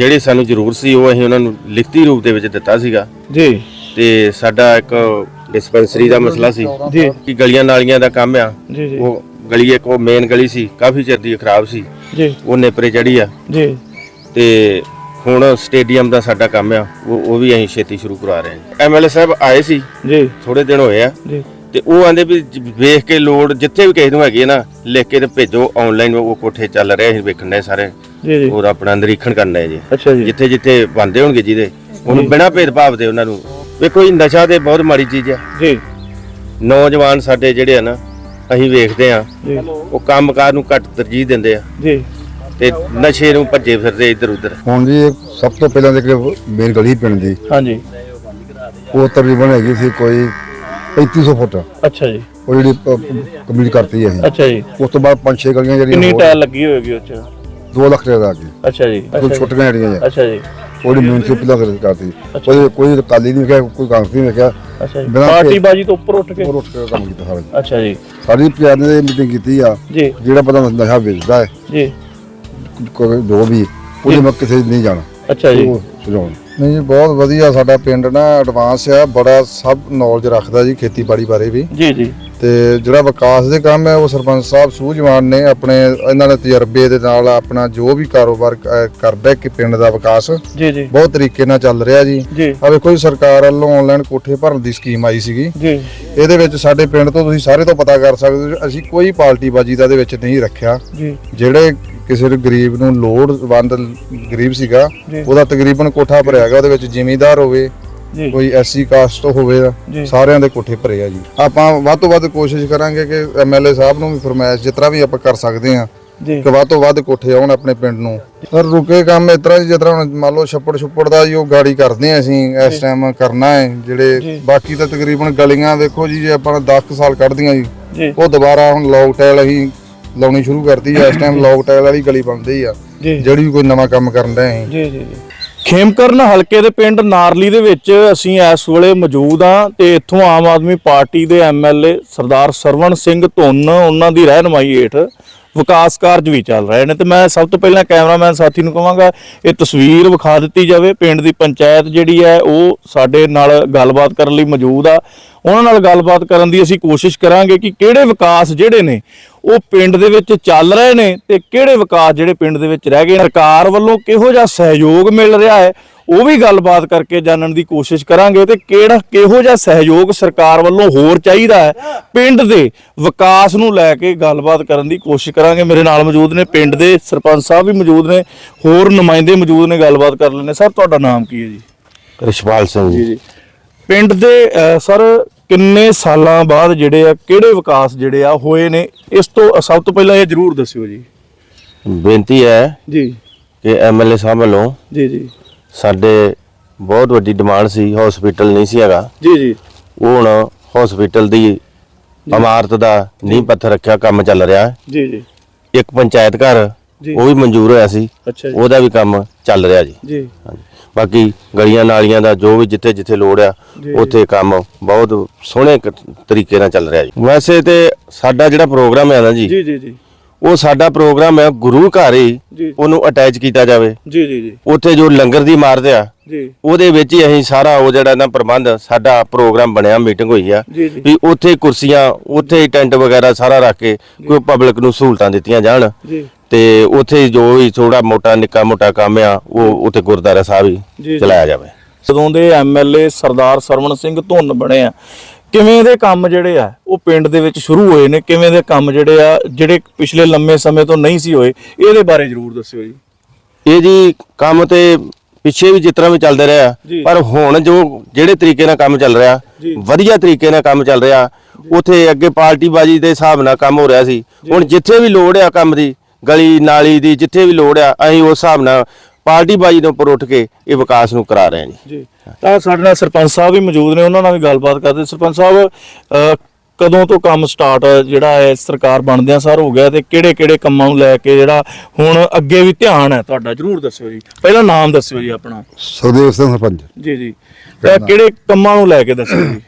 ਜਿਹੜੇ ਸਾਨੂੰ ਜ਼ਰੂਰ ਸੀ ਉਹ ਅਸੀਂ ਉਹਨਾਂ ਨੂੰ ਲਿਖਤੀ ਰੂਪ ਦੇ ਵਿੱਚ ਦਿੱਤਾ ਸੀਗਾ। ਜੀ। ਤੇ ਸਾਡਾ ਇੱਕ ਡਿਸਪੈਂਸਰੀ ਦਾ ਮਸਲਾ ਸੀ ਜੀ। ਕਿ ਗਲੀਆਂ ਨਾਲੀਆਂ ਦਾ ਕੰਮ ਆ। ਜੀ ਜੀ। ਉਹ ਗਲੀ ਇੱਕ ਉਹ ਮੇਨ ਗਲੀ ਸੀ ਕਾਫੀ ਚਿਰ ਦੀ ਖਰਾਬ ਸੀ। ਜੀ। ਉਹ ਨੇਪਰੇ ਚੜੀ ਆ। ਜੀ। ਤੇ ਹੁਣ ਸਟੇਡੀਅਮ ਦਾ ਸਾਡਾ ਕੰਮ ਆ ਉਹ ਉਹ ਵੀ ਅਸੀਂ ਛੇਤੀ ਸ਼ੁਰੂ ਕਰਾ ਰਹੇ ਹਾਂ। ਐਮਐਲਏ ਸਾਹਿਬ ਆਏ ਸੀ। ਜੀ। ਥੋੜੇ ਦਿਨ ਹੋਏ ਆ। ਜੀ। ਤੇ ਉਹ ਆਂਦੇ ਵੀ ਵੇਖ ਕੇ ਲੋੜ ਜਿੱਥੇ ਵੀ ਕਿਸੇ ਨੂੰ ਹੈਗੀ ਨਾ ਲਿਖ ਕੇ ਤੇ ਭੇਜੋ ਆਨਲਾਈਨ ਉਹ ਕੋਠੇ ਚੱਲ ਰਹੇ ਅਸੀਂ ਵੇਖਣ ਦੇ ਸਾਰੇ। ਜੀ ਜੀ। ਹੋਰ ਆਪਣਾ ਨਿਰੀਖਣ ਕਰਨਾ ਹੈ ਜੀ। ਅੱਛਾ ਜੀ। ਜਿੱਥੇ ਜਿੱਥੇ ਬੰਦੇ ਹੋਣਗੇ ਜਿਹਦੇ ਉਹਨੂੰ ਬਿਨਾਂ ਭੇਦਭਾਵ ਦੇ ਉਹਨਾਂ ਨੂੰ। ਵੇਖੋ ਇਹ ਨਸ਼ਾ ਤੇ ਬਹੁਤ ਮਾੜੀ ਚੀਜ਼ ਆ ਜੀ। ਨੌਜਵਾਨ ਸਾਡੇ ਜਿਹੜੇ ਆ ਨਾ ਅਸੀਂ ਵੇਖਦੇ ਆ ਉਹ ਕੰਮਕਾਰ ਨੂੰ ਘੱਟ ਤਰਜੀਹ ਦਿੰਦੇ ਆ। ਜੀ। ਤੇ ਨਸ਼ੇ ਨੂੰ ਭੱਜੇ ਫਿਰਦੇ ਇੱਧਰ ਉੱਧਰ। ਹੁਣ ਜੀ ਸਭ ਤੋਂ ਪਹਿਲਾਂ ਦੇ ਮੇਨ ਗਲੀ ਪਿੰਡ ਦੀ ਹਾਂਜੀ। ਉਹ ਤਕਰੀਬਨ ਹੈਗੀ ਸੀ ਕੋਈ 3500 ਫੁੱਟ। ਅੱਛਾ ਜੀ। ਉਹ ਜਿਹੜੀ ਕੰਪਲੀਟ ਕਰਤੀ ਹੈ ਅਸੀਂ। ਅੱਛਾ ਜੀ। ਉਸ ਤੋਂ ਬਾਅਦ ਪੰਜ ਛੇ ਗਲੀਆਂ ਕਿੰਨੀ ਜਿਹੜੀਆਂ ਟਾਇਲ ਲੱਗੀ ਹੋਏਗੀ ਉਹ ਚ? 2 ਲੱਖ ਰੁਪਏ ਦਾ ਆ ਗਈ ਅੱਛਾ ਜੀ ਕੋਈ ਅੱਛਾ ਜੀ, ਛੋਟੀਆਂ ਜਿਹੜੀਆਂ ਆ ਅੱਛਾ ਜੀ। ਉਹਦੀ ਮਿਊਨਿਸਪਲ ਦਾ ਕਰਤੀ। ਕੋਈ ਕੋਈ ਕਾਲੀ ਨਹੀਂ ਕਿਹਾ ਕੋਈ ਕਾਂਗਰਸੀ ਨਹੀਂ ਕਿਹਾ ਅੱਛਾ ਜੀ। ਪਾਰਟੀ ਬਾਜੀ ਤੋਂ ਉੱਪਰ ਉੱਠ ਕੇ। ਉਹ ਉੱਠ ਕੇ ਕੰਮ ਕੀਤਾ ਸਾਰਾ। ਅੱਛਾ ਜੀ। ਸਾਡੀ ਪਿਆਰ ਨੇ ਮੀਟਿੰਗ ਕੀਤੀ ਆ। ਜੀ। ਜਿਹੜਾ ਬੰਦਾ ਨਸ਼ਾ ਵੇਚਦਾ ਹੈ ਜੀ। ਕੋਈ ਜੋ ਵੀ ਉਹਦੇ ਮੈਂ ਕਿਸੇ ਨਹੀਂ ਜਾਣਾ। ਅੱਛਾ ਜੀ। ਸੁਝਾਉਣ। ਨਹੀਂ ਜੀ ਬਹੁਤ ਵਧੀਆ ਸਾਡਾ ਪਿੰਡ ਨਾ ਐਡਵਾਂਸ ਆ ਬੜਾ ਸਭ ਨੌਲੇਜ ਰੱਖਦਾ ਜੀ ਖੇਤੀਬਾੜੀ ਬਾਰੇ ਵੀ। ਜੀ ਜੀ। ਤੇ ਜਿਹੜਾ ਵਿਕਾਸ ਦੇ ਕੰਮ ਹੈ ਉਹ ਸਰਪੰਚ ਸਾਹਿਬ ਸੂਝਵਾਨ ਨੇ ਆਪਣੇ ਇਹਨਾਂ ਦੇ ਤਜਰਬੇ ਦੇ ਨਾਲ ਆਪਣਾ ਜੋ ਵੀ ਕਾਰੋਬਾਰ ਕਰਦਾ ਕਿ ਪਿੰਡ ਦਾ ਵਿਕਾਸ ਜੀ ਜੀ। ਬਹੁਤ ਤਰੀਕੇ ਨਾਲ ਚੱਲ ਰਿਹਾ ਜੀ। ਆ ਵੇਖੋ ਜੀ ਸਰਕਾਰ ਵੱਲੋਂ ਆਨਲਾਈਨ ਕੋਠੇ ਭਰਨ ਦੀ ਸਕੀਮ ਆਈ ਸੀਗੀ। ਜੀ। ਇਹਦੇ ਵਿੱਚ ਸਾਡੇ ਪਿੰਡ ਤੋਂ ਤੁਸੀਂ ਸਾਰੇ ਤੋਂ ਪਤਾ ਕਰ ਸਕਦੇ ਹੋ ਅਸੀਂ ਕੋਈ ਪਾਰਟੀ ਬਾਜੀ ਦਾ ਦੇ ਵਿੱਚ ਨਹੀਂ ਰੱਖਿਆ। ਜੀ। ਜਿਹੜੇ ਕਿਸੇ ਨੂੰ ਗਰੀਬ ਨੂੰ ਲੋੜਵੰਦ ਗਰੀਬ ਸੀਗਾ। ਉਹਦਾ ਤਕਰੀਬਨ ਕੋਠਾ ਭਰਿਆ ਗਿਆ ਉਹਦੇ ਵਿੱਚ ਜ਼ਿਮੀਂਦਾਰ ਹੋਵੇ ਜੀ। ਕੋਈ ਐਸੀ ਕਾਸਟ ਹੋਵੇ ਜੀ। ਸਾਰਿਆਂ ਦੇ ਕੋਠੇ ਭਰੇ ਆ ਜੀ। ਆਪਾਂ ਵੱਧ ਤੋਂ ਵੱਧ ਕੋਸ਼ਿਸ਼ ਕਰਾਂਗੇ ਕਿ ਐਮਐਲਏ ਸਾਹਿਬ ਨੂੰ ਵੀ ਫਰਮਾਇਸ਼ ਤਰ੍ਹਾਂ ਵੀ ਆਪਾਂ ਕਰ ਸਕਦੇ ਆ ਜੀ। ਕਿ ਵੱਧ ਤੋਂ ਵੱਧ ਕੋਠੇ ਆਉਣ ਆਪਣੇ ਪਿੰਡ ਨੂੰ। ਸਰ ਰੁਕੇ ਕੰਮ ਇਸ ਤਰ੍ਹਾਂ ਜਿਸ ਤਰ੍ਹਾਂ ਹੁਣ ਮੰਨ ਲਓ ਛੱਪੜ ਛੁੱਪੜ ਦਾ ਜੀ ਗਾੜੀ ਕਰਦੇ ਆ ਅਸੀਂ ਇਸ ਟਾਈਮ ਕਰਨਾ ਹੈ ਜਿਹੜੇ ਬਾਕੀ ਤਾਂ ਤਕਰੀਬਨ ਗਲੀਆਂ ਵੇਖੋ ਜੀ ਜੇ ਆਪਾਂ 10 ਸਾਲ ਕੱਢਦੀਆਂ ਜੀ ਉਹ ਦੁਬਾਰਾ ਹੁਣ ਲੌਕ ਟਾਇਲ ਅਸੀਂ ਲਾਉਣੀ ਸ਼ੁਰੂ ਕਰਤੀ ਇਸ ਟਾਈਮ ਲੌਕ ਟਾਇਲ ਵਾਲੀ ਗਲੀ ਬਣਦੀ ਆ ਜਿਹੜੀ ਕੋਈ ਨਵਾਂ ਕੰਮ ਕਰਨ ਦਾ ਅਸੀਂ। ਜੀ ਜੀ ਜੀ। ਖੇਮਕਰਨ ਹਲਕੇ ਦੇ ਪਿੰਡ ਨਾਰਲੀ ਦੇ ਵਿੱਚ ਅਸੀਂ ਇਸ ਵੇਲੇ ਮੌਜੂਦ ਆ ਤੇ ਇੱਥੋਂ ਆਮ ਆਦਮੀ ਪਾਰਟੀ ਦੇ ਐਮਐਲਏ ਸਰਦਾਰ ਸਰਵਣ ਸਿੰਘ ਧੁੰਨ, ਉਹਨਾਂ ਦੀ ਰਹਿਨਮਾਈ ਹੇਠ ਵਿਕਾਸ ਕਾਰਜ ਵੀ ਚੱਲ ਰਹੇ ਨੇ ਤੇ ਮੈਂ ਸਭ ਤੋਂ ਪਹਿਲਾਂ ਕੈਮਰਾਮੈਨ ਸਾਥੀ ਨੂੰ ਕਹਾਂਗਾ, ਇਹ ਤਸਵੀਰ ਵਿਖਾ ਦਿੱਤੀ ਜਾਵੇ। ਪਿੰਡ ਦੀ ਪੰਚਾਇਤ ਜਿਹੜੀ ਹੈ, ਉਹ ਸਾਡੇ ਨਾਲ ਗੱਲਬਾਤ ਕਰਨ ਲਈ ਮੌਜੂਦ ਆ। ਉਹਨਾਂ ਨਾਲ ਗੱਲਬਾਤ ਕਰਨ ਦੀ ਅਸੀਂ ਕੋਸ਼ਿਸ਼ ਕਰਾਂਗੇ ਕਿ ਕਿਹੜੇ ਵਿਕਾਸ ਜਿਹੜੇ ਨੇ, ਉਹ ਪਿੰਡ ਦੇ ਵਿੱਚ ਚੱਲ ਰਹੇ ਨੇ ਤੇ ਕਿਹੜੇ ਵਿਕਾਸ ਜਿਹੜੇ ਪਿੰਡ ਦੇ ਵਿੱਚ ਰਹਿ ਗਏ ਸਰਕਾਰ ਵੱਲੋਂ ਕਿਹੋ ਜਿਹਾ ਸਹਿਯੋਗ ਮਿਲ ਰਿਹਾ ਹੈ ਉਹ ਵੀ ਗੱਲਬਾਤ ਕਰਕੇ ਜਾਣਨ ਦੀ ਕੋਸ਼ਿਸ਼ ਕਰਾਂਗੇ ਤੇ ਕਿਹੜਾ ਕਿਹੋ ਜਿਹਾ ਸਹਿਯੋਗ ਸਰਕਾਰ ਵੱਲੋਂ ਹੋਰ ਚਾਹੀਦਾ ਹੈ ਪਿੰਡ ਦੇ ਵਿਕਾਸ ਨੂੰ ਲੈ ਕੇ ਗੱਲਬਾਤ ਕਰਨ ਦੀ ਕੋਸ਼ਿਸ਼ ਕਰਾਂਗੇ। ਮੇਰੇ ਨਾਲ ਮੌਜੂਦ ਨੇ ਪਿੰਡ ਦੇ ਸਰਪੰਚ ਸਾਹਿਬ ਵੀ ਮੌਜੂਦ ਨੇ ਹੋਰ ਨੁਮਾਇੰਦੇ ਮੌਜੂਦ ਨੇ ਗੱਲਬਾਤ ਕਰ ਲੈਣੇ ਸਰ ਤੁਹਾਡਾ ਨਾਮ ਕੀ ਹੈ ਜੀ? ਰਿਸ਼ਪਾਲ ਸਿੰਘ ਜੀ। ਪਿੰਡ ਦੇ ਸਰ ਕਿੰਨੇ ਸਾਲਾਂ ਬਾਅਦ ਜਿਹੜੇ ਆ ਕਿਹੜੇ ਵਿਕਾਸ ਜਿਹੜੇ ਆ ਹੋਏ ਨੇ? ਇਸ ਤੋਂ ਸਭ ਤੋਂ ਪਹਿਲਾਂ ਇਹ ਜਰੂਰ ਦੱਸਿਓ ਜੀ। ਬੇਨਤੀ ਹੈ ਜੀ। ਕਿ ਐਮਐਲਏ ਸਾਹਿਬ ਵੱਲੋਂ ਜੀ ਜੀ। ਸਾਡੇ ਬਹੁਤ ਵੱਡੀ ਡਿਮਾਂਡ ਸੀ ਹਸਪੀਟਲ ਨਹੀਂ ਸੀ ਹੈਗਾ। ਜੀ ਜੀ। ਉਹ ਹੁਣ ਹਸਪੀਟਲ ਦੀ ਇਮਾਰਤ ਦਾ ਨੀਂਹ ਪੱਥਰ ਰੱਖਿਆ ਕੰਮ ਚੱਲ ਰਿਹਾ। ਹੈ ਜੀ ਜੀ। ਇੱਕ ਪੰਚਾਇਤ ਘਰ। ਉਹ ਵੀ ਮਨਜ਼ੂਰ ਹੋਇਆ ਸੀ। ਅੱਛਾ ਜੀ। ਉਹਦਾ ਵੀ ਕੰਮ ਚੱਲ ਰਿਹਾ ਜੀ। ਜੀ। ਹਾਂਜੀ। ਬਾਕੀ ਗਲੀਆਂ ਨਾਲੀਆਂ ਦਾ ਜੋ ਵੀ ਜਿੱਥੇ ਜਿੱਥੇ ਲੋੜ ਆ ਉੱਥੇ ਕੰਮ ਬਹੁਤ ਸੋਹਣੇ ਤਰੀਕੇ ਨਾਲ ਚੱਲ ਰਿਹਾ ਜੀ। ਵੈਸੇ ਤੇ ਸਾਡਾ ਜਿਹੜਾ ਪ੍ਰੋਗਰਾਮ ਹੈ ਨਾ ਜੀ ਜੀ ਜੀ ਜੀ। ਉਹ ਸਾਡਾ ਪ੍ਰੋਗਰਾਮ ਹੈ ਗੁਰੂ ਘਰ ਹੀ। ਉਹਨੂੰ ਅਟੈਚ ਕੀਤਾ ਜਾਵੇ। ਜੀ ਜੀ ਜੀ। ਉੱਥੇ ਜੋ ਲੰਗਰ ਦੀ ਇਮਾਰਤ ਆ ਜੀ। ਉਹਦੇ ਵਿੱਚ ਹੀ ਅਸੀਂ ਸਾਰਾ ਉਹ ਜਿਹੜਾ ਨਾ ਪ੍ਰਬੰਧ ਸਾਡਾ ਪ੍ਰੋਗਰਾਮ ਬਣਿਆ ਮੀਟਿੰਗ ਹੋਈ ਆ। ਜੀ, ਜੀ। ਵੀ ਉੱਥੇ ਕੁਰਸੀਆਂ ਉੱਥੇ ਹੀ ਟੈਂਟ ਵਗੈਰਾ ਸਾਰਾ ਰੱਖ ਕੇ ਕੋਈ ਪਬਲਿਕ ਨੂੰ ਸਹੂਲਤਾਂ ਦਿੱਤੀਆਂ ਜਾਣ। ਜੀ। ਤੇ ਉੱਥੇ ਜੋ ਵੀ ਥੋੜਾ ਮੋਟਾ ਨਿੱਕਾ ਮੋਟਾ ਕੰਮ ਆ ਉਹ ਉੱਥੇ ਗੁਰਦਾਰਾ ਸਾਹਿਬ ਹੀ। ਚਲਾਇਆ ਜਾਵੇ। ਜਦੋਂ ਦੇ ਐਮਐਲਏ ਸਰਦਾਰ ਸਰਵਣ ਸਿੰਘ ਧੁੰਨ ਬਣੇ ਆ ਕਿਵੇਂ ਦੇ ਕੰਮ ਜਿਹੜੇ ਆ ਉਹ ਪਿੰਡ ਦੇ ਵਿੱਚ ਸ਼ੁਰੂ ਹੋਏ ਨੇ ਕਿਵੇਂ ਦੇ ਕੰਮ ਜਿਹੜੇ ਆ ਜਿਹੜੇ ਪਿਛਲੇ ਲੰਮੇ ਸਮੇਂ ਤੋਂ ਨਹੀਂ ਸੀ ਹੋਏ ਇਹਦੇ ਬਾਰੇ ਜਰੂਰ ਦੱਸਿਓ ਜੀ। ਇਹ ਜੀ ਕੰਮ ਤੇ ਪਿੱਛੇ ਵੀ ਜਿਸ ਤਰ੍ਹਾਂ ਵੀ ਚੱਲਦੇ ਰਿਹਾ। ਪਰ ਹੁਣ ਜੋ ਜਿਹੜੇ ਤਰੀਕੇ ਨਾਲ ਕੰਮ ਚੱਲ ਰਿਹਾ। ਵਧੀਆ ਤਰੀਕੇ ਨਾਲ ਕੰਮ ਚੱਲ ਰਿਹਾ ਉਥੇ ਅੱਗੇ ਪਾਰਟੀ ਬਾਜੀ ਦੇ ਹਿਸਾਬ ਨਾਲ ਕੰਮ ਹੋ ਰਿਹਾ ਸੀ। ਹੁਣ ਜਿੱਥੇ ਵੀ ਲੋੜ ਆ ਕੰਮ ਦੀ ਗਲੀ ਨਾਲੀ ਦੀ ਜਿੱਥੇ ਵੀ ਲੋੜ ਆ ਅਸੀਂ ਉਸ ਹਿਸਾਬ ਨਾਲ ਪਾਰਟੀ ਬਾਜੀ ਦੇ ਉੱਪਰ ਉੱਠ ਕੇ ਇਹ ਵਿਕਾਸ ਨੂੰ ਕਰਾ ਰਹੇ ਹਾਂ ਜੀ। ਜੀ। ਤਾਂ ਸਾਡੇ ਨਾਲ ਸਰਪੰਚ ਸਾਹਿਬ ਵੀ ਮੌਜੂਦ ਨੇ ਉਹਨਾਂ ਨਾਲ ਵੀ ਗੱਲਬਾਤ ਕਰਦੇ। ਸਰਪੰਚ ਸਾਹਿਬ ਕਦੋਂ ਤੋਂ ਕੰਮ ਸਟਾਰਟ ਜਿਹੜਾ ਹੈ ਸਰਕਾਰ ਬਣਦਿਆਂ ਸਾਰ ਹੋ ਗਿਆ ਤੇ ਕਿਹੜੇ ਕਿਹੜੇ ਕੰਮਾਂ ਨੂੰ ਲੈ ਕੇ ਜਿਹੜਾ ਹੁਣ ਅੱਗੇ ਵੀ ਧਿਆਨ ਹੈ ਤੁਹਾਡਾ? ਜਰੂਰ ਦੱਸਿਓ ਜੀ। ਪਹਿਲਾਂ ਨਾਮ ਦੱਸਿਓ ਜੀ ਆਪਣਾ। ਸੁਖਦੇਵ ਸਿੰਘ ਸਰਪੰਚ। ਜੀ ਜੀ। ਤੇ ਕਿਹੜੇ ਕੰਮਾਂ ਨੂੰ ਲੈ ਕੇ ਦੱਸਿਓ ਜੀ?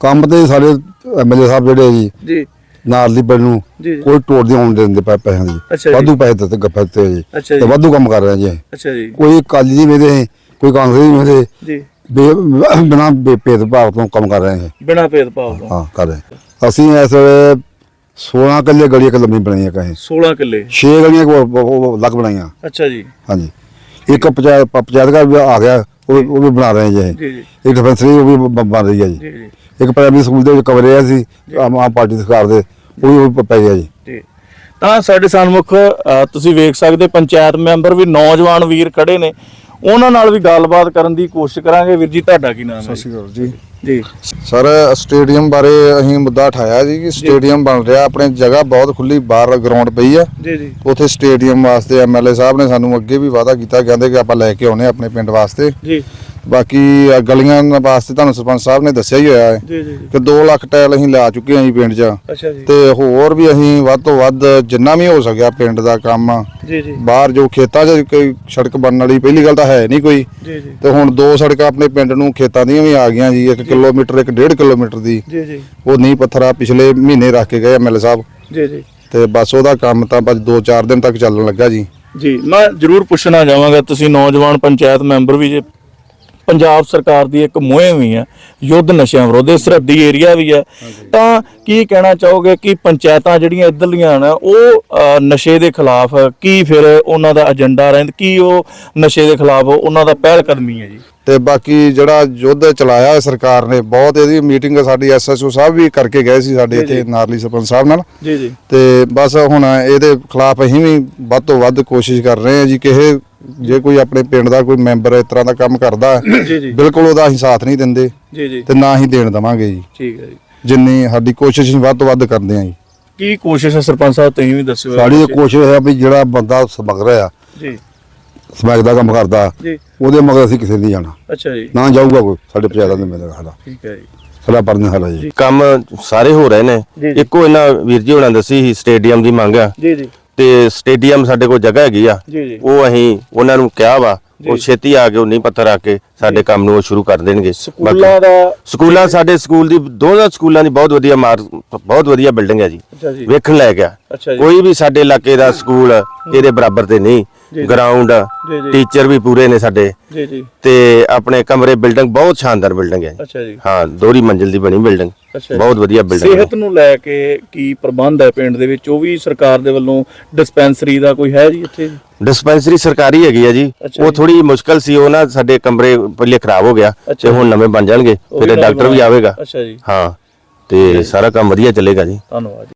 ਕੰਮ ਤੇ ਸਾਡੇ ਐਮਐਲਏ ਸਾਹਿਬ ਜਿਹੜੇ ਜੀ ਜੀ। ਨਾਲ ਦੀ ਪਿੰਡ ਨੂੰ ਜੀ, ਜੀ। ਕੋਈ ਟੋੜ ਦੀ ਆਉਣ ਦਿੰਦੇ ਪੈ ਪੈਸਿਆਂ ਦੀ। ਜੀ। ਵਾਧੂ ਪੈਸੇ ਦਿੱਤੇ ਗੱਫੇ ਤੇ ਜੀ। ਜੀ। ਤੇ ਵਾਧੂ ਕੰਮ ਕਰ ਰਹੇ ਜੀ। ਅੱਛਾ ਜੀ। ਕੋਈ ਕਾਲੀ ਨਹੀਂ ਵੇਦੇ ਕੋਈ ਕਾਂਗਰਸ ਨਹੀਂ ਵੇਦੇ ਜੀ। ਬਿਨਾ ਭੇਦਭਾਵ ਤੋਂ ਕੰਮ ਕਰ ਰਹੇ ਹਾਂ। ਬਿਨਾ ਭੇਦਭਾਵ ਤੋਂ। ਹਾਂ ਕਰ ਰਹੇ ਅਸੀਂ ਇਸ ਵੇਲੇ 16 ਕਿੱਲੇ ਗਲੀਆਂ ਇੱਕ ਲੰਮੀ ਬਣਾਈਆਂ ਕਹੇ 16 ਕਿੱਲੇ। 6 ਗਲੀਆਂ ਕੋ- ਉਹ- ਉਹ ਲੱਗ ਬਣਾਈਆਂ। ਅੱਛਾ ਜੀ। ਹਾਂਜੀ। ਇੱਕ ਪੰਚਾਇਤ ਪ- ਪੰਚਾਇਤ ਘਰ ਵੀ ਆ ਗਿਆ ਉਹ ਉਹ ਵੀ ਬਣਾ ਰਹੇ ਜੀ ਜੀ ਜੀ। ਇੱਕ ਡਿਫੈਂਸਰੀ ਉਹ ਵੀ ਬ- ਬਣ ਰਹੀ ਹੈ ਜੀ। ਜੀ ਜੀ। ਇੱਕ ਪ੍ਰਾਇਮਰੀ ਸਕੂਲ ਦੇ ਵਿੱਚ ਕਮਰੇ ਆ ਸੀ ਆਮ ਆਮ ਪਾਰਟੀ ਦੀ ਸਰਕਾਰ ਦੇ ਉਹ ਵੀ ਉਹ ਪੈ ਗਿਆ ਜੀ। ਜੀ। ਤਾਂ ਸਾਡੇ ਸਨਮੁਖ ਅ, ਤੁਸੀਂ ਵੇਖ ਸਕਦੇ ਪੰਚਾਇਤ ਮੈਂਬਰ ਵੀ ਨੌਜਵਾਨ ਵੀਰ ਖੜੇ ਨੇ। ਉਹਨਾਂ ਨਾਲ ਵੀ ਗੱਲਬਾਤ ਕਰਨ ਦੀ ਕੋਸ਼ਿਸ਼ ਕਰਾਂਗੇ। ਵੀਰ ਜੀ, ਤੁਹਾਡਾ ਕੀ ਨਾਮ ਹੈ? ਸਤਿ ਸ਼੍ਰੀ ਅਕਾਲ ਜੀ। ਜੀ। ਸਰ ਸਟੇਡੀਅਮ ਬਾਰੇ ਅਸੀਂ ਮੁੱਦਾ ਉਠਾਇਆ ਜੀ ਕਿ ਸਟੇਡੀਅਮ ਬਣ ਰਿਹਾ ਆਪਣੇ ਜਗ੍ਹਾ ਬਹੁਤ ਖੁੱਲੀ ਬਾਹਰ ਗਰਾਊਂਡ ਪਈ ਆ ਜੀ ਜੀ। ਉਥੇ ਸਟੇਡੀਅਮ ਵਾਸਤੇ ਐਮਐਲਏ ਸਾਹਿਬ ਨੇ ਸਾਨੂੰ ਅੱਗੇ ਵੀ ਵਾਅਦਾ ਕੀਤਾ ਕਹਿੰਦੇ ਕਿ ਆਪਾਂ ਲੈ ਕੇ ਆਉਨੇ ਆਪਣੇ ਪਿੰਡ ਵਾਸਤੇ। ਜੀ। ਬਾਕੀ ਆਹ ਗਲੀਆਂ ਵਾਸਤੇ ਤੁਹਾਨੂੰ ਸਰਪੰਚ ਸਾਹਿਬ ਨੇ ਦੱਸਿਆ ਹੀ ਹੋਇਆ ਹੈ ਜੀ ਜੀ ਕਿ 2 ਲੱਖ ਟਾਇਲ ਅਸੀਂ ਲਾ ਚੁੱਕੇ ਹਾਂ ਜੀ ਪਿੰਡ 'ਚ। ਅੱਛਾ ਜੀ। ਤੇ ਹੋਰ ਵੀ ਅਸੀਂ ਵੱਧ ਤੋਂ ਵੱਧ ਜਿੰਨਾ ਵੀ ਹੋ ਸਕਿਆ ਪਿੰਡ ਦਾ ਕੰਮ ਜੀ ਜੀ। ਬਾਹਰ ਜੋ ਖੇਤਾਂ 'ਚ ਕੋਈ ਸੜਕ ਬਣਨ ਵਾਲੀ ਪਹਿਲੀ ਗੱਲ ਤਾਂ ਹੈ ਨਹੀਂ ਕੋਈ। ਜੀ ਜੀ। ਤੇ ਹੁਣ ਦੋ ਸੜਕਾਂ ਆਪਣੇ ਪਿੰਡ ਨੂੰ ਖੇਤਾਂ ਦੀਆਂ ਵੀ ਆ ਗਈਆਂ ਜੀ 1 ਕਿਲੋਮੀਟਰ 1.5 ਕਿਲੋਮੀਟਰ ਦੀ ਜੀ ਜੀ। ਉਹ ਨਹੀਂ ਪੱਥਰਾ ਪਿਛਲੇ ਮਹੀਨੇ ਰੱਖ ਕੇ ਗਏ ਐਮਐਲਏ ਸਾਹਿਬ। ਜੀ ਜੀ। ਤੇ ਬਸ ਉਹਦਾ ਕੰਮ ਤਾਂ ਬਸ 2-4 ਦਿਨ ਤੱਕ ਚੱਲਣ ਲੱਗਾ ਜੀ। ਜੀ ਮੈਂ ਜ਼ਰੂਰ ਪੁੱਛਣਾ ਚਾਹਾਂਗਾ ਤੁਸੀਂ ਨੌਜਵਾਨ ਪੰਚਾਇਤ ਮੈਂਬਰ ਵੀ ਜੇ ਪੰਜਾਬ ਸਰਕਾਰ ਦੀ ਇੱਕ ਮੁਹਿੰਮ ਵੀ ਹੈ ਯੁੱਧ ਨਸ਼ਿਆਂ ਵਿਰੁੱਧ ਇਹ ਸਰਹੱਦੀ ਏਰੀਆ ਵੀ ਹੈ ਤਾਂ ਕੀ ਕਹਿਣਾ ਚਾਹੋਗੇ ਕਿ ਪੰਚਾਇਤਾਂ ਜਿਹੜੀਆਂ ਇੱਧਰਲੀਆਂ ਨੇ ਉਹ ਨਸ਼ੇ ਦੇ ਖਿਲਾਫ ਕੀ ਫਿਰ ਉਹਨਾਂ ਦਾ ਏਜੰਡਾ ਰਹਿੰਦਾ ਕੀ ਉਹ ਨਸ਼ੇ ਦੇ ਖਿਲਾਫ ਉਹਨਾਂ ਦਾ ਪਹਿਲ ਕਦਮੀ ਹੈ ਜੀ? ਤੇ ਬਾਕੀ ਜਿਹੜਾ ਯੁੱਧ ਚਲਾਇਆ ਸਰਕਾਰ ਨੇ ਬਹੁਤ ਇਹਦੀ ਮੀਟਿੰਗ ਸਾਡੀ ਐਸਐਸਓ ਸਾਹਿਬ ਵੀ ਕਰਕੇ ਗਏ ਸੀ ਸਾਡੇ ਇੱਥੇ ਨਾਰਲੀ ਸਰਪੰਚ ਸਾਹਿਬ ਨਾਲ। ਜੀ ਜੀ। ਤੇ ਬਸ ਹੁਣ ਇਹਦੇ ਖਿਲਾਫ ਅਸੀਂ ਵੀ ਵੱਧ ਤੋਂ ਵੱਧ ਕੋਸ਼ਿਸ਼ ਕਰ ਰਹੇ ਹਾਂ ਜੀ ਕਿ ਇਹ ਜੇ ਕੋਈ ਆਪਣੇ ਪਿੰਡ ਦਾ ਕੋਈ ਮੈਂਬਰ ਇਸ ਤਰ੍ਹਾਂ ਦਾ ਕੰਮ ਕਰਦਾ ਬਿਲਕੁਲ ਉਹਦਾ ਅਸੀਂ ਸਾਥ ਨਹੀਂ ਦਿੰਦੇ। ਜੀ ਜੀ। ਤੇ ਨਾ ਹੀ ਦੇਣ ਦਵਾਂਗੇ ਜੀ। ਠੀਕ ਹੈ ਜੀ। ਜਿੰਨੀ ਸਾਡੀ ਕੋਸ਼ਿਸ਼ ਵੱਧ ਤੋਂ ਵੱਧ ਕਰਦੇ ਹਾਂ ਜੀ। ਕੀ ਕੋਸ਼ਿਸ਼ ਹੈ ਸਰਪੰਚ ਸਾਹਿਬ ਤੁਸੀਂ ਵੀ ਦੱਸਿਓ ਸਾਡੀ ਕੋਸ਼ਿਸ਼ ਹੈ ਵੀ ਜਿਹੜਾ ਬੰਦਾ ਸਮਗਰ ਆ ਜੀ। ਸਮੈਕ ਦਾ ਕੰਮ ਕਰਦਾ। ਜੀ। ਉਹਦੇ ਮਗਰ ਅਸੀਂ ਕਿਸੇ ਨਹੀਂ ਜਾਣਾ। ਅੱਛਾ ਜੀ। ਨਾ ਜਾਊਗਾ ਕੋਈ ਸਾਡੇ ਪੰਚਾਇਤਾਂ ਦੇ ਮੇਰੇ ਸਾਡਾ। ਠੀਕ ਹੈ ਜੀ। ਸਾਡਾ ਪਰਨੇ ਸਾਡਾ ਜੀ। ਕੰਮ ਸਾਰੇ ਹੋ ਰਹੇ ਨੇ। ਇੱਕੋ ਇਹਨਾਂ ਵੀਰ ਜੀ ਹੋਣਾ ਦੱਸੀ ਸੀ ਸਟੇਡੀਅਮ ਦੀ ਮੰਗ ਆ। ਜੀ ਜੀ। ਤੇ ਸਟੇਡੀਅਮ ਸਾਡੇ ਕੋਲ ਜਗ੍ਹਾ ਹੈਗੀ ਆ। ਜੀ ਜੀ। ਉਹ ਅਸੀਂ ਉਹਨਾਂ ਨੂੰ ਕਿਹਾ ਵਾ ਉਹ ਛੇਤੀ ਆ ਕੇ ਉਹ ਨਹੀਂ ਪੱਥਰ ਆ ਕੇ ਸਾਡੇ ਕੰਮ ਨੂੰ ਉਹ ਸ਼ੁਰੂ ਕਰ ਦੇਣਗੇ। ਸਕੂਲਾਂ ਦਾ ਸਕੂਲਾਂ ਸਾਡੇ ਸਕੂਲ ਦੀ ਦੋਨਾਂ ਸਕੂਲਾਂ ਦੀ ਬਹੁਤ ਵਧੀਆ ਮਾਰ ਬਹੁਤ ਵਧੀਆ ਬਿਲਡਿੰਗ ਹੈ ਜੀ। ਵੇਖਣ ਲੈ ਗਿਆ ਕੋਈ ਵੀ ਸਾਡੇ ਇਲਾਕੇ ਦਾ ਸਕੂਲ ਇਹਦੇ ਬਰਾਬਰ ਤੇ ਨਹੀਂ। ਗਰਾਊਂਡ। ਟੀਚਰ ਵੀ ਪੂਰੇ ਨੇ ਸਾਡੇ। ਜੀ ਜੀ। ਤੇ ਆਪਣੇ ਕਮਰੇ ਬਿਲਡਿੰਗ ਬਹੁਤ ਸ਼ਾਨਦਾਰ ਬਿਲਡਿੰਗ ਹੈ। ਅੱਛਾ ਜੀ। ਹਾਂ ਦੋਹਰੀ ਮੰਜ਼ਿਲ ਦੀ ਬਣੀ ਬਿਲਡਿੰਗ। ਬਹੁਤ ਵਧੀਆ ਬਿਲਡਿੰਗ ਸਿਹਤ ਨੂੰ ਲੈ ਕੇ ਕੀ ਪ੍ਰਬੰਧ ਹੈ ਪਿੰਡ ਦੇ ਵਿੱਚ? ਉਹ ਵੀ ਸਰਕਾਰ ਦੇ ਵੱਲੋਂ ਡਿਸਪੈਂਸਰੀ ਦਾ ਕੋਈ ਹੈ ਜੀ ਇੱਥੇ? ਡਿਸਪੈਂਸਰੀ ਸਰਕਾਰੀ ਹੈਗੀ ਆ ਜੀ ਉਹ। ਥੋੜੀ ਮੁਸ਼ਕਲ ਸੀ ਉਹ ਨਾ ਸਾਡੇ ਕਮਰੇ ਪਹਿਲੇ ਖਰਾਬ ਹੋ ਗਿਆ ਤੇ ਹੁਣ ਨਵੇਂ ਬਣ ਜਾਣਗੇ ਫਿਰ ਡਾਕਟਰ ਵੀ ਆਵੇਗਾ। ਅੱਛਾ ਜੀ। ਹਾਂ ਤੇ ਸਾਰਾ ਕੰਮ ਵਧੀਆ ਚੱਲੇਗਾ ਜੀ। ਧੰਨਵਾਦ